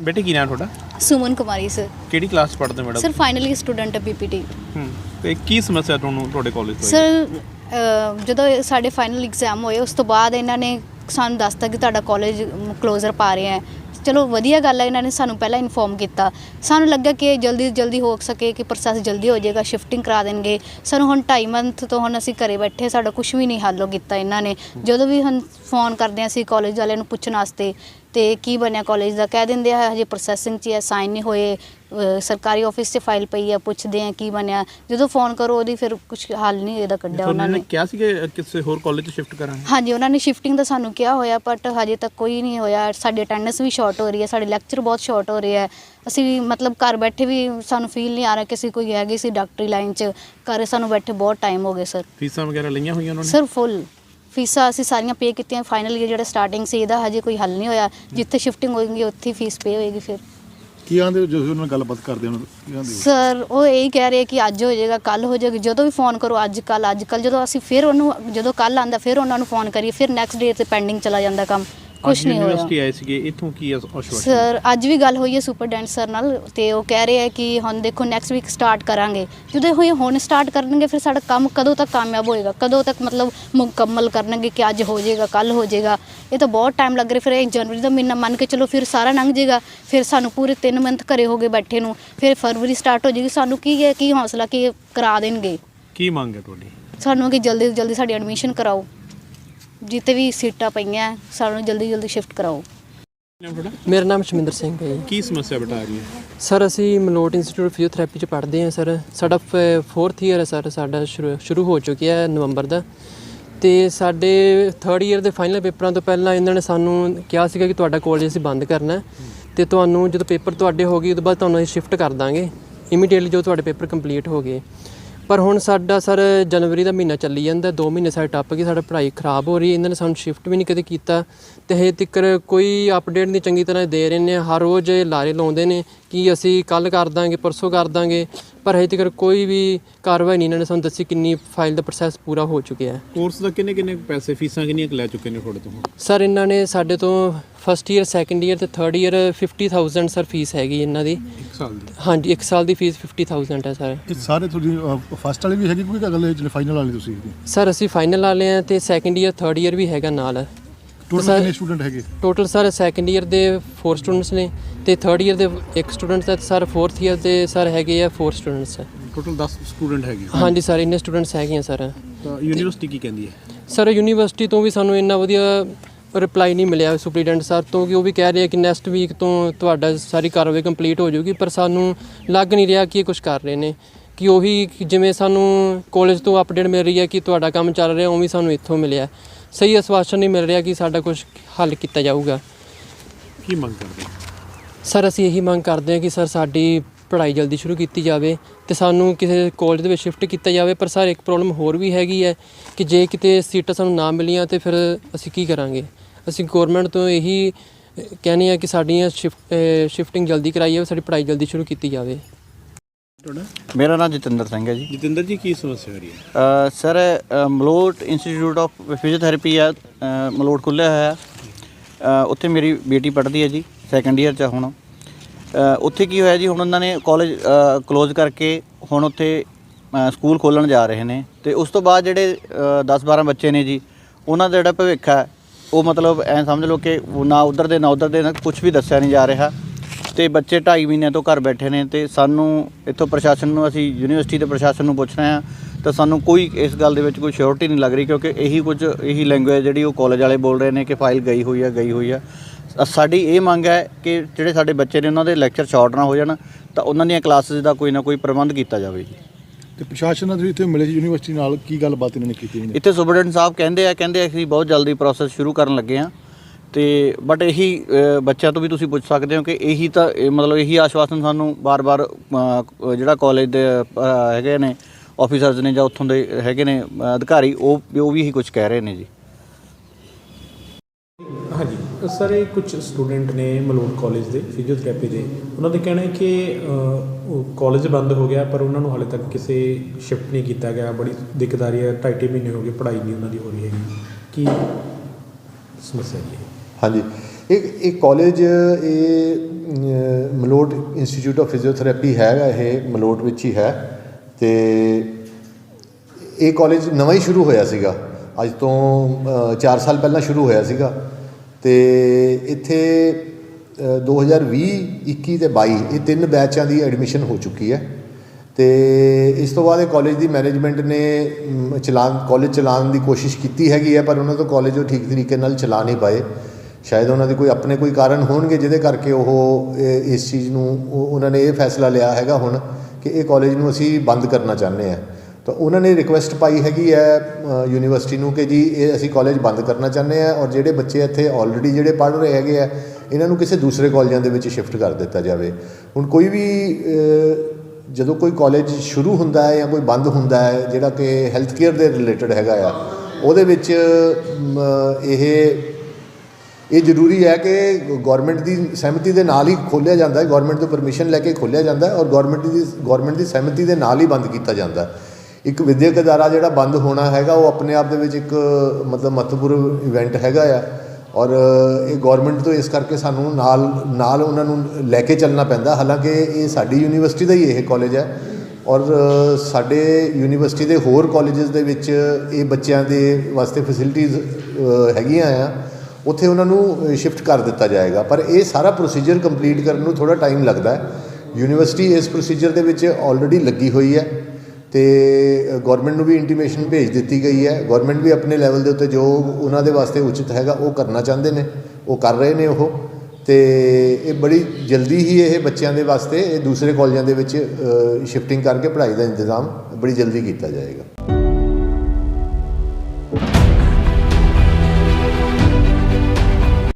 ਬੇਟੇ ਕੀ ਨਾਮ ਤੁਹਾਡਾ? ਸੁਮਨ ਕੁਮਾਰੀ ਸਰ ਕਿਹੜੀ ਕਲਾਸ ਪੜ੍ਹਦੇ ਮੈਡਮ ਸਰ ਫਾਈਨਲੀ ਸਟੂਡੈਂਟ ਹੈ ਬੀਪੀਟੀ ਹੂੰ ਤੇ ਕੀ ਸਮੱਸਿਆ ਤੁਹਾਨੂੰ ਤੁਹਾਡੇ ਕਾਲਜ ਤੋਂ ਆਈ? ਸਰ ਜਦੋਂ ਇਹ ਸਾਡੇ ਫਾਈਨਲ ਐਗਜ਼ਾਮ ਹੋਏ ਉਸ ਤੋਂ ਬਾਅਦ ਇਹਨਾਂ ਨੇ ਸਾਨੂੰ ਦੱਸਤਾ ਕਿ ਤੁਹਾਡਾ ਕਾਲਜ ਕਲੋਜ਼ਰ ਪਾ ਰਹੇ ਹੈ। ਚਲੋ ਵਧੀਆ ਗੱਲ ਹੈ ਇਹਨਾਂ ਨੇ ਸਾਨੂੰ ਪਹਿਲਾਂ ਇਨਫੋਰਮ ਕੀਤਾ। ਸਾਨੂੰ ਲੱਗਾ ਕਿ ਜਲਦੀ ਤੋਂ ਜਲਦੀ ਹੋ ਸਕੇ ਕਿ ਪ੍ਰੋਸੈਸ ਜਲਦੀ ਹੋ ਜਾਏਗਾ ਸ਼ਿਫਟਿੰਗ ਕਰਾ ਦੇਣਗੇ। ਸਾਨੂੰ ਹੁਣ 2.5 ਮੰਥ ਤੋਂ ਹੁਣ ਅਸੀਂ ਘਰੇ ਬੈਠੇ ਸਾਡਾ ਕੁਝ ਵੀ ਨਹੀਂ ਹੱਲ ਹੋ ਕੀਤਾ ਇਹਨਾਂ ਨੇ। ਜਦੋਂ ਵੀ ਹੁਣ ਫੋਨ ਕਰਦੇ ਹਾਂ ਅਸੀਂ ਕਾਲਜ ਵਾਲਿਆਂ ਨੂੰ ਪੁੱਛਣ ਵਾਸਤੇ ਤੇ ਕੀ ਬਣਿਆ ਕਾਲਜ ਦਾ? ਕਹਿ ਦਿੰਦੇ ਆ ਹਜੇ ਪ੍ਰੋਸੈਸਿੰਗ 'ਚ ਹੈ ਸਾਈਨ ਨਹੀਂ ਹੋਏ ਸਰਕਾਰੀ ਆਫਿਸ 'ਚ ਫਾਈਲ ਪਈ ਹੈ ਪੁੱਛਦੇ ਆ ਕੀ ਬਣਿਆ। ਜਦੋਂ ਫੋਨ ਕਰੋ ਉਹਦੀ ਫਿਰ ਕੁਝ ਹੱਲ ਨਹੀਂ ਇਹਦਾ ਕੱਢਿਆ ਉਹਨਾਂ ਨੇ ਨੇ। ਕਿਹਾ ਸੀ ਕਿ ਕਿਸੇ ਹੋਰ ਕਾਲਜ 'ਚ ਸ਼ਿਫਟ ਕਰਾਂਗੇ? ਹਾਂਜੀ ਉਹਨਾਂ ਨੇ ਸ਼ਿਫਟਿੰਗ ਦਾ ਸਾਨੂੰ ਕਿਹਾ ਹੋਇਆ ਬਟ ਹਜੇ ਤੱਕ ਕੋਈ ਨਹੀਂ ਹੋਇਆ। ਸਾਡੀ ਅਟੈਂਡੈਂਸ ਵੀ ਸ਼ਾਰਟ ਹੋ ਰਹੀ ਹੈ ਸਾਡੇ ਲੈਕਚਰ ਬਹੁਤ ਸ਼ਾਰਟ ਹੋ ਰਹੇ ਹੈ। ਅਸੀਂ ਮਤਲਬ ਘਰ ਬੈਠੇ ਵੀ ਸਾਨੂੰ ਫੀਲ ਨਹੀਂ ਆ ਰਿਹਾ ਕਿ ਅਸੀਂ ਕੋਈ ਹੈਗੇ ਸੀ ਡਾਕਟਰੀ ਲਾਈਨ 'ਚ। ਘਰੇ ਸਾਨੂੰ ਬੈਠੇ ਬਹੁਤ ਟਾਈਮ ਹੋ ਗਏ ਸਰ ਫੀਸਾਂ ਵਗੈਰਾ ਲਈਆਂ ਹੋਈਆਂ ਉਹਨਾਂ ਨੇ? ਸਰ ਫੁੱਲ ਫੀਸਾਂ ਅਸੀਂ ਸਾਰੀਆਂ ਪੇ ਕੀਤੀਆਂ। ਫਾਈਨਲ ਈਅਰ ਜਿਹੜਾ ਸਟਾਰਟਿੰਗ ਸੀ ਇਹਦਾ ਹਜੇ ਕੋਈ ਹੱਲ ਨਹੀਂ ਹੋਇਆ। ਜਿੱਥੇ ਸ਼ਿਫਟਿੰਗ ਹੋਏਗੀ ਉੱਥੇ ਫੀਸ ਪੇ ਹੋਏਗੀ ਫਿਰ। ਕੀ ਆਂਦੇ ਜਦੋਂ ਉਹਨਾਂ ਨਾਲ ਗੱਲਬਾਤ ਕਰਦੇ ਕੀ ਆਂਦੇ ਸਰ ਉਹ ਇਹ ਕਹਿ ਰਹੇ ਕਿ ਅੱਜ ਹੋ ਜਾਏਗਾ ਕੱਲ ਹੋ ਜਾਏਗਾ। ਜਦੋਂ ਵੀ ਫੋਨ ਕਰੋ ਅੱਜ ਕੱਲ ਅੱਜ ਕੱਲ ਜਦੋਂ ਅਸੀਂ ਫਿਰ ਉਹਨੂੰ ਜਦੋਂ ਕੱਲ ਆਂਦਾ ਫਿਰ ਉਹਨਾਂ ਨੂੰ ਫੋਨ ਕਰੀਏ। ਫਿਰ ਨੈਕਸਟ ਡੇ ਤੇ ਪੈਂਡਿੰਗ ਚਲਾ ਜਾਂਦਾ ਕੰਮ। ਕੁਝ ਨਹੀਂ ਯੂਨੀਵਰਸਿਟੀ ਹੋਇਆ ਆਏ ਸੀਗੇ ਇੱਥੋਂ ਕੀ ਆਸ਼ਵਾਸਨ? ਸਰ ਅੱਜ ਵੀ ਗੱਲ ਹੋਈ ਹੈ ਸੁਪਰਡੈਂਟ ਸਰ ਨਾਲ ਤੇ ਉਹ ਕਹਿ ਰਹੇ ਹੈ ਕਿ ਹੁਣ ਦੇਖੋ ਨੈਕਸਟ ਵੀਕ ਸਟਾਰਟ ਕਰਾਂਗੇ। ਜਦੋਂ ਹੋਏ ਹੁਣ ਸਟਾਰਟ ਕਰਨਗੇ ਫਿਰ ਸਾਡਾ ਕੰਮ ਕਦੋਂ ਤੱਕ ਕਾਮਯਾਬ ਹੋਏਗਾ? ਕਦੋਂ ਤੱਕ ਮਤਲਬ ਮੁਕੰਮਲ ਕਰਨਗੇ ਕਿ ਅੱਜ ਹੋ ਜਾਏਗਾ ਕੱਲ ਹੋ ਜਾਏਗਾ? ਇਹ ਤਾਂ ਬਹੁਤ ਟਾਈਮ ਲੱਗ ਰਿਹਾ ਫਿਰ ਇਹ ਜਨਵਰੀ ਦਾ ਮਹੀਨਾ ਮੰਨ ਕੇ ਚਲੋ ਫਿਰ ਸਾਰਾ ਲੰਘ ਜਾਏਗਾ। ਫਿਰ ਸਾਨੂੰ ਪੂਰੇ 3 ਮੰਥ ਘਰੇ ਹੋ ਗਏ ਬੈਠੇ ਨੂੰ ਫਿਰ ਫਰਵਰੀ ਸਟਾਰਟ ਹੋ ਜਾਏਗੀ। ਸਾਨੂੰ ਕੀ ਹੈ ਕੀ ਹੌਸਲਾ ਕਿ ਇਹ ਕਰਾ ਦੇਣਗੇ? ਕੀ ਮੰਗ ਹੈ ਤੁਹਾਡੀ? ਸਾਨੂੰ ਕਿ ਜਲਦੀ ਤੋਂ ਜਲਦੀ ਸਾਡੀ ਐਡਮਿਸ਼ਨ ਕਰਾਓ। ਜਿੱਤੇ ਵੀ ਸੀਟਾਂ ਪਈਆਂ ਸਾਨੂੰ ਜਲਦੀ ਜਲਦੀ ਸ਼ਿਫਟ ਕਰਾਓ। ਨਾਮ ਤੁਹਾਡਾ ਮੇਰਾ ਨਾਮ ਸ਼ਮਿੰਦਰ ਸਿੰਘ ਹੈ ਜੀ। ਕੀ ਸਮੱਸਿਆ ਬਤਾ ਰਹੀ ਹੈ? ਸਰ ਅਸੀਂ ਮਲੋਟ ਇੰਸਟੀਚਿਊਟ ਫਿਜ਼ੀਓਥੈਰੇਪੀ ਚ ਪੜ੍ਹਦੇ ਹਾਂ ਸਰ। ਸਾਡਾ 4th ਈਅਰ ਹੈ ਸਰ ਸਾਡਾ ਸ਼ੁਰੂ ਸ਼ੁਰੂ ਹੋ ਚੁੱਕਿਆ ਹੈ ਨਵੰਬਰ ਦਾ। ਤੇ ਸਾਡੇ 3rd ਈਅਰ ਦੇ ਫਾਈਨਲ ਪੇਪਰਾਂ ਤੋਂ ਪਹਿਲਾਂ ਇਹਨਾਂ ਨੇ ਸਾਨੂੰ ਕਿਹਾ ਸੀਗਾ ਕਿ ਤੁਹਾਡਾ ਕਾਲਜ ਅਸੀਂ ਬੰਦ ਕਰਨਾ ਹੈ। ਤੇ ਤੁਹਾਨੂੰ ਜਦੋਂ ਪੇਪਰ ਤੁਹਾਡੇ ਹੋ ਗਏ ਉਦੋਂ ਬਾਅਦ ਤੁਹਾਨੂੰ ਅਸੀਂ ਸ਼ਿਫਟ ਕਰ ਦਾਂਗੇ। ਇਮੀਡੀਏਟਲੀ ਜੋ ਤੁਹਾਡੇ ਪੇਪਰ ਕੰਪਲੀਟ ਹੋ ਗਏ। ਪਰ ਹੁਣ ਸਾਡਾ ਸਰ ਜਨਵਰੀ ਦਾ ਮਹੀਨਾ ਚੱਲੀ ਜਾਂਦਾ 2 ਮਹੀਨੇ ਸਾਡੇ ਟੱਪ ਗਏ ਸਾਡਾ ਪੜ੍ਹਾਈ ਖਰਾਬ ਹੋ ਰਹੀ ਇਹਨਾਂ ਨੇ ਸਾਨੂੰ ਸ਼ਿਫਟ ਵੀ ਨਹੀਂ ਕਦੇ ਕੀਤਾ ਤੇ ਹਜੇ ਤੱਕ ਕੋਈ ਅਪਡੇਟ ਨਹੀਂ ਚੰਗੀ ਤਰ੍ਹਾਂ ਦੇ ਰਹੇ ਨੇ, ਹਰ ਰੋਜ਼ ਇਹ ਲਾਰੇ ਲਾਉਂਦੇ ਨੇ ਕਿ ਅਸੀਂ ਕੱਲ ਕਰ ਦਾਂਗੇ, ਪਰਸੋਂ ਕਰ ਦਾਂਗੇ। ਪਰ ਹਜੇ ਤੱਕ ਕੋਈ ਵੀ ਕਾਰਵਾਈ ਨਹੀਂ ਇਹਨਾਂ ਨੇ ਸਾਨੂੰ ਦੱਸੀ ਕਿੰਨੀ ਫਾਈਲ ਦਾ ਪ੍ਰੋਸੈਸ ਪੂਰਾ ਹੋ ਚੁੱਕਿਆ ਹੈ। ਕੋਰਸ ਦਾ ਕਿੰਨੇ ਕਿੰਨੇ ਪੈਸੇ ਫੀਸਾਂ ਕਿੰਨੀਆਂ ਕੁ ਲੈ ਚੁੱਕੇ ਨੇ ਤੁਹਾਡੇ ਤੋਂ? ਸਰ ਇਹਨਾਂ ਨੇ ਸਾਡੇ ਤੋਂ ਫਸਟ ਈਅਰ ਸੈਕੰਡ ਈਅਰ ਤੇ ਥਰਡ ਈਅਰ 50000 ਸਰ ਫੀਸ ਹੈਗੀ ਇਹਨਾਂ ਦੀ। ਇੱਕ ਸਾਲ ਦੀ? ਹਾਂਜੀ 1 ਸਾਲ ਦੀ ਫੀਸ 50000 ਹੈ ਸਰ ਇਹ ਸਾਰੇ ਤੁਹਾਡੀ ਫਸਟ ਵਾਲੇ ਵੀ ਹੈਗੇ ਕੋਈ ਅਗਲੇ ਜਿਹੜੇ ਫਾਈਨਲ ਵਾਲੇ ਤੁਸੀਂ ਸਰ ਅਸੀਂ ਫਾਈਨਲ ਵਾਲੇ ਆ ਤੇ ਸੈਕੰਡ ਈਅਰ ਥਰਡ ਈਅਰ ਵੀ ਹੈਗਾ ਨਾਲ। ਟੋਟਲ ਕਿੰਨੇ ਸਟੂਡੈਂਟ ਹੈਗੇ? ਟੋਟਲ ਸਰ ਸੈਕੰਡ ਈਅਰ ਦੇ 4 ਸਟੂਡੈਂਟਸ ਨੇ ਤੇ ਥਰਡ ਈਅਰ ਦੇ ਇੱਕ ਸਟੂਡੈਂਟ ਹੈ ਸਰ ਫੋਰਥ ਈਅਰ ਦੇ ਸਰ ਹੈਗੇ ਆ 4 ਸਟੂਡੈਂਟਸ ਟੋਟਲ 10 ਸਟੂਡੈਂਟ ਹੈਗੇ। ਹਾਂਜੀ ਸਰ ਇੰਨੇ ਸਟੂਡੈਂਟਸ ਹੈਗੇ ਆ ਸਰ। ਤਾਂ ਯੂਨੀਵਰਸਿਟੀ ਕੀ ਕਹਿੰਦੀ ਹੈ? ਸਰ ਯੂਨੀਵਰਸਿਟੀ ਤੋਂ ਵੀ ਸਾਨੂੰ ਇੰਨਾ ਵਧੀਆ ਰਿਪਲਾਈ ਨਹੀਂ ਮਿਲਿਆ ਸੁਪਰੀਡੈਂਟ ਸਰ ਤੋਂ ਕਿ ਉਹ ਵੀ ਕਹਿ ਰਹੇ ਕਿ ਨੈਕਸਟ ਵੀਕ ਤੋਂ ਤੁਹਾਡਾ ਸਾਰੀ ਕਾਰਵਾਈ ਕੰਪਲੀਟ ਹੋ ਜਾਊਗੀ ਪਰ ਸਾਨੂੰ ਲੱਗ ਨਹੀਂ ਰਿਹਾ ਕਿ ਇਹ ਕੁਝ ਕਰ ਰਹੇ ਨੇ। ਕਿ ਉਹੀ ਜਿਵੇਂ ਸਾਨੂੰ ਕਾਲਜ ਤੋਂ ਅਪਡੇਟ ਮਿਲ ਰਹੀ ਹੈ ਕਿ ਤੁਹਾਡਾ ਕੰਮ ਚੱਲ ਰਿਹਾ ਉਵੇਂ ਸਾਨੂੰ ਇੱਥੋਂ ਮਿਲਿਆ। ਸਹੀ ਅਸਵਾਸ਼ਨ ਨਹੀਂ ਮਿਲ ਰਿਹਾ ਕਿ ਸਾਡਾ ਕੁਝ ਹੱਲ ਕੀਤਾ ਜਾਊਗਾ। ਕੀ ਮੰਗ ਕਰਦੇ ਹੋ? ਸਰ ਅਸੀਂ ਇਹੀ ਮੰਗ ਕਰਦੇ ਹਾਂ ਕਿ ਸਰ ਸਾਡੀ ਪੜ੍ਹਾਈ ਜਲਦੀ ਸ਼ੁਰੂ ਕੀਤੀ ਜਾਵੇ ਤੇ ਸਾਨੂੰ ਕਿਸੇ ਕਾਲਜ ਦੇ ਵਿੱਚ ਸ਼ਿਫਟ ਕੀਤਾ ਜਾਵੇ ਪਰ ਸਰ ਇੱਕ ਪ੍ਰੋਬਲਮ ਹੋਰ ਵੀ ਹੈਗੀ ਹੈ ਕਿ ਜੇ ਕਿਤੇ ਸੀਟਾਂ ਸਾਨੂੰ ਨਾ ਮਿਲੀਆਂ ਤੇ ਫਿਰ ਅਸੀਂ ਕੀ ਕਰਾਂਗੇ? ਅਸੀਂ ਗਵਰਨਮੈਂਟ ਤੋਂ ਇਹੀ ਕਹਿੰਦੇ ਆ ਕਿ ਸਾਡੀਆਂ ਸ਼ਿਫਟਿੰਗ ਜਲਦੀ ਕਰਾਈ ਜਾਵੇ ਸਾਡੀ ਪੜ੍ਹਾਈ ਜਲਦੀ ਸ਼ੁਰੂ ਕੀਤੀ ਜਾਵੇ। ਤੁਹਾਡਾ? ਮੇਰਾ ਨਾਮ ਜਤਿੰਦਰ ਸਿੰਘ ਹੈ ਜੀ। ਜਤਿੰਦਰ ਜੀ ਕੀ ਸਮੱਸਿਆ ਆ ਰਹੀ ਹੈ? Sir Malout institute of physiotherapy ਆ ਅ, ਮਲੋਟ ਖੁੱਲ੍ਹਿਆ ਹੋਇਆ। ਅ, ਉੱਥੇ ਮੇਰੀ ਬੇਟੀ ਪੜ੍ਹਦੀ ਹੈ ਜੀ ਸੈਕੰਡ ਈਅਰ ਚ ਹੁਣ। ਉੱਥੇ ਕੀ ਹੋਇਆ ਜੀ ਹੁਣ ਉਹਨਾਂ ਨੇ ਕਾਲਜ ਕਲੋਜ਼ ਕਰਕੇ ਹੁਣ ਉੱਥੇ ਸਕੂਲ ਖੋਲਣ ਜਾ ਰਹੇ ਨੇ। ਤੇ ਉਸ ਤੋਂ ਬਾਅਦ ਜਿਹੜੇ 10-12 ਬੱਚੇ ਨੇ ਜੀ ਉਹਨਾਂ ਦਾ ਜਿਹੜਾ ਭਵਿੱਖ ਹੈ ਉਹ ਮਤਲਬ ਐ ਸਮਝ ਲਓ ਕਿ ਉਹ ਨਾ ਉਧਰ ਦੇ ਨਾ ਉਧਰ ਦੇ ਨਾ ਕੁਝ ਵੀ ਦੱਸਿਆ ਨਹੀਂ ਜਾ ਰਿਹਾ। ਤੇ ਬੱਚੇ 2.5 ਮਹੀਨਿਆਂ ਤੋਂ ਘਰ ਬੈਠੇ ਨੇ ਤੇ ਸਾਨੂੰ ਇੱਥੋਂ ਪ੍ਰਸ਼ਾਸਨ ਨੂੰ ਅਸੀਂ ਯੂਨੀਵਰਸਿਟੀ ਦੇ ਪ੍ਰਸ਼ਾਸਨ ਨੂੰ ਪੁੱਛ ਰਹੇ ਹਾਂ ਤਾਂ ਸਾਨੂੰ ਕੋਈ ਇਸ ਗੱਲ ਦੇ ਵਿੱਚ ਕੋਈ ਸ਼ੋਰਟੀ ਨਹੀਂ ਲੱਗ ਰਹੀ ਕਿਉਂਕਿ ਇਹੀ ਕੁਝ ਇਹੀ ਲੈਂਗੁਏਜ ਜਿਹੜੀ ਉਹ ਕਾਲਜ ਵਾਲੇ ਬੋਲ ਰਹੇ ਨੇ ਕਿ ਫਾਈਲ ਗਈ ਹੋਈ ਹੈ ਗਈ ਹੋਈ ਹੈ ਸਾਡੀ ਇਹ ਮੰਗ ਹੈ ਕਿ ਜਿਹੜੇ ਸਾਡੇ ਬੱਚੇ ਨੇ ਉਹਨਾਂ ਦੇ ਲੈਕਚਰ ਸ਼ਾਰਟ ਨਾ ਹੋ ਜਾਣ ਤਾਂ ਉਹਨਾਂ ਦੀਆਂ ਕਲਾਸਿਸ ਦਾ ਕੋਈ ਨਾ ਕੋਈ ਪ੍ਰਬੰਧ ਕੀਤਾ ਜਾਵੇ ਜੀ। ਤੇ ਪ੍ਰਸ਼ਾਸਨ ਨਾਲ ਤੁਸੀਂ ਇੱਥੇ ਮਿਲੇ ਸੀ ਯੂਨੀਵਰਸਿਟੀ ਨਾਲ ਕੀ ਗੱਲਬਾਤ ਇਹਨਾਂ ਨੇ ਕੀਤੀ ਨੇ ਇੱਥੇ ਸੁਪਰਡੈਂਟ ਸਾਹਿਬ ਕਹਿੰਦੇ ਆ ਕਹਿੰਦੇ ਅਸੀਂ ਬਹੁਤ ਜਲਦੀ ਪ੍ਰੋਸੈਸ ਸ਼ੁਰੂ ਕਰਨ ਲੱਗੇ ਆ। ਤੇ ਬਟ ਇਹੀ ਬੱਚਿਆਂ ਤੋਂ ਵੀ ਤੁਸੀਂ ਪੁੱਛ ਸਕਦੇ ਹੋ ਕਿ ਇਹੀ ਤਾਂ, ਇਹ ਮਤਲਬ ਇਹੀ ਆਸ਼ਵਾਸਨ ਸਾਨੂੰ ਬਾਰ-ਬਾਰ ਜਿਹੜਾ ਕਾਲਜ ਦੇ ਹੈਗੇ ਨੇ ਆਫੀਸਰਸ ਨੇ ਜਾਂ ਉੱਥੋਂ ਦੇ ਹੈਗੇ ਨੇ ਅਧਿਕਾਰੀ, ਉਹ ਉਹ ਵੀ ਇਹੀ ਕੁਝ ਕਹਿ ਰਹੇ ਨੇ ਜੀ। ਹਾਂਜੀ। ਸਰ, ਇਹ ਕੁਝ ਸਟੂਡੈਂਟ ਨੇ ਮਲੋਨ ਕਾਲਜ ਦੇ ਫਿਜ਼ੀਓਥੈਰੇਪੀ ਦੇ, ਉਹਨਾਂ ਦਾ ਕਹਿਣਾ ਹੈ ਕਿ ਉਹ ਕਾਲਜ ਬੰਦ ਹੋ ਗਿਆ, ਪਰ ਉਹਨਾਂ ਨੂੰ ਹਾਲੇ ਤੱਕ ਕਿਸੇ ਸ਼ਿਫਟ ਨਹੀਂ ਕੀਤਾ ਗਿਆ। ਬੜੀ ਦਿੱਕਤ ਆ ਰਹੀ ਹੈ ਢਾਈ ਢਾਈ ਮਹੀਨੇ ਹੋ ਗਏ, ਪੜ੍ਹਾਈ ਨਹੀਂ ਉਹਨਾਂ ਦੀ ਹੋ ਰਹੀ ਹੈਗੀ। ਕੀ ਸਮੱਸਿਆ ਜੀ? ਹਾਂਜੀ। ਇਹ ਇਹ ਕਾਲਜ ਇਹ ਮਲੋਟ ਇੰਸਟੀਚਿਊਟ ਆਫ ਫਿਜ਼ੀਓਥੈਰੇਪੀ ਹੈਗਾ ਇਹ ਮਲੋਟ ਵਿੱਚ ਹੀ ਹੈ। ਤੇ ਇਹ ਕਾਲਜ ਨਵਾਂ ਹੀ ਸ਼ੁਰੂ ਹੋਇਆ ਸੀਗਾ। ਅੱਜ ਤੋਂ 4 ਸਾਲ ਪਹਿਲਾਂ ਸ਼ੁਰੂ ਹੋਇਆ ਸੀਗਾ। ਤੇ ਇੱਥੇ ਅ, 2020 21 ਤੇ 22 ਇਹ ਤਿੰਨ ਬੈਚਾਂ ਦੀ ਐਡਮਿਸ਼ਨ ਹੋ ਚੁੱਕੀ ਹੈ। ਤੇ ਇਸ ਤੋਂ ਬਾਅਦ ਇਹ ਕਾਲਜ ਦੀ ਮੈਨੇਜਮੈਂਟ ਨੇ ਮ, ਚਲਾਨ ਕਾਲਜ ਚਲਾਉਣ ਦੀ ਕੋਸ਼ਿਸ਼ ਕੀਤੀ ਹੈਗੀ ਹੈ ਪਰ ਉਹਨਾਂ ਤੋਂ ਕਾਲਜ ਉਹ ਠੀਕ ਤਰੀਕੇ ਨਾਲ ਚਲਾ ਨਹੀਂ ਪਾਏ। ਸ਼ਾਇਦ ਉਹਨਾਂ ਦੇ ਕੋਈ ਆਪਣੇ ਕੋਈ ਕਾਰਨ ਹੋਣਗੇ ਜਿਹਦੇ ਕਰਕੇ ਉਹ, ਇਹ- ਇਸ ਚੀਜ਼ ਨੂੰ, ਉਹ- ਉਹਨਾਂ ਨੇ ਇਹ ਫੈਸਲਾ ਲਿਆ ਹੈਗਾ ਹੁਣ ਕਿ ਇਹ ਕਾਲਜ ਨੂੰ ਅਸੀਂ ਬੰਦ ਕਰਨਾ ਚਾਹੁੰਦੇ ਹਾਂ। ਤਾਂ ਉਹਨਾਂ ਨੇ ਰਿਕੁਐਸਟ ਪਾਈ ਹੈਗੀ ਹੈ ਯੂਨੀਵਰਸਿਟੀ ਨੂੰ ਕਿ ਜੀ ਇਹ ਅਸੀਂ ਕਾਲਜ ਬੰਦ ਕਰਨਾ ਚਾਹੁੰਦੇ ਹਾਂ ਔਰ ਜਿਹੜੇ ਬੱਚੇ ਇੱਥੇ ਆਲਰੇਡੀ ਜਿਹੜੇ ਪੜ੍ਹ ਰਹੇ ਹੈਗੇ ਆ, ਇਹਨਾਂ ਨੂੰ ਕਿਸੇ ਦੂਸਰੇ ਕਾਲਜਾਂ ਦੇ ਵਿੱਚ ਸ਼ਿਫਟ ਕਰ ਦਿੱਤਾ ਜਾਵੇ। ਹੁਣ ਕੋਈ ਵੀ ਜਦੋਂ ਕੋਈ ਕਾਲਜ ਸ਼ੁਰੂ ਹੁੰਦਾ ਹੈ ਜਾਂ ਕੋਈ ਬੰਦ ਹੁੰਦਾ ਹੈ, ਜਿਹੜਾ ਕਿ ਹੈਲਥ ਕੇਅਰ ਦੇ ਰਿਲੇਟਡ ਹੈਗਾ ਆ, ਉਹਦੇ ਵਿੱਚ ਇਹ ਇਹ ਜ਼ਰੂਰੀ ਹੈ ਕਿ ਗਵਰਨਮੈਂਟ ਦੀ ਸਹਿਮਤੀ ਦੇ ਨਾਲ ਹੀ ਖੋਲ੍ਹਿਆ ਜਾਂਦਾ ਹੈ ਗਵਰਨਮੈਂਟ ਤੋਂ ਪਰਮਿਸ਼ਨ ਲੈ ਕੇ ਖੋਲ੍ਹਿਆ ਜਾਂਦਾ ਹੈ ਔਰ ਗਵਰਨਮੈਂਟ ਦੀ ਗਵਰਨਮੈਂਟ ਦੀ ਸਹਿਮਤੀ ਦੇ ਨਾਲ ਹੀ ਬੰਦ ਕੀਤਾ ਜਾਂਦਾ ਹੈ। ਇੱਕ ਵਿਦਿਅਕ ਅਦਾਰਾ ਜਿਹੜਾ ਬੰਦ ਹੋਣਾ ਹੈਗਾ, ਉਹ ਆਪਣੇ ਆਪ ਦੇ ਵਿੱਚ ਇੱਕ, ਮਤਲਬ ਮਹੱਤਵਪੂਰਨ ਇਵੈਂਟ ਹੈਗਾ ਆ ਔਰ ਇਹ ਗਵਰਨਮੈਂਟ ਤੋਂ ਇਸ ਕਰਕੇ ਸਾਨੂੰ ਨਾਲ ਨਾਲ ਉਹਨਾਂ ਨੂੰ ਲੈ ਕੇ ਚੱਲਣਾ ਪੈਂਦਾ, ਹਾਲਾਂਕਿ ਇਹ ਸਾਡੀ ਯੂਨੀਵਰਸਿਟੀ ਦਾ ਹੀ ਇਹ ਕਾਲਜ ਹੈ ਔਰ ਸਾਡੇ ਯੂਨੀਵਰਸਿਟੀ ਦੇ ਹੋਰ ਕਾਲਜਸ ਦੇ ਵਿੱਚ ਇਹ ਬੱਚਿਆਂ ਦੇ ਵਾਸਤੇ ਫੈਸਿਲਿਟੀਆਂ ਹੈਗੀਆਂ ਆ। ਉੱਥੇ ਉਹਨਾਂ ਨੂੰ ਸ਼ਿਫਟ ਕਰ ਦਿੱਤਾ ਜਾਏਗਾ। ਪਰ ਇਹ ਸਾਰਾ ਪ੍ਰੋਸੀਜਰ ਕੰਪਲੀਟ ਕਰਨ ਨੂੰ ਥੋੜਾ ਟਾਈਮ ਲੱਗਦਾ ਹੈ। ਯੂਨੀਵਰਸਿਟੀ ਇਸ ਪ੍ਰੋਸੀਜਰ ਦੇ ਵਿੱਚ ਆਲਰੇਡੀ ਲੱਗੀ ਹੋਈ ਹੈ ਤੇ ਗਵਰਨਮੈਂਟ ਨੂੰ ਵੀ ਇੰਟੀਮੇਸ਼ਨ ਭੇਜ ਦਿੱਤੀ ਗਈ ਹੈ। ਗਵਰਨਮੈਂਟ ਵੀ ਆਪਣੇ ਲੈਵਲ ਦੇ ਉੱਤੇ ਜੋ ਉਹਨਾਂ ਦੇ ਵਾਸਤੇ ਉਚਿਤ ਹੈਗਾ, ਉਹ ਕਰਨਾ ਚਾਹੁੰਦੇ ਨੇ। ਉਹ ਕਰ ਰਹੇ ਨੇ ਉਹ। ਤੇ ਇਹ ਬੜੀ ਜਲਦੀ ਹੀ ਇਹ ਬੱਚਿਆਂ ਦੇ ਵਾਸਤੇ, ਇਹ ਦੂਸਰੇ ਕਾਲਜਾਂ ਦੇ ਵਿੱਚ ਸ਼ਿਫਟਿੰਗ ਕਰਕੇ ਪੜ੍ਹਾਈ ਦਾ ਇੰਤਜ਼ਾਮ ਬੜੀ ਜਲਦੀ ਕੀਤਾ ਜਾਏਗਾ।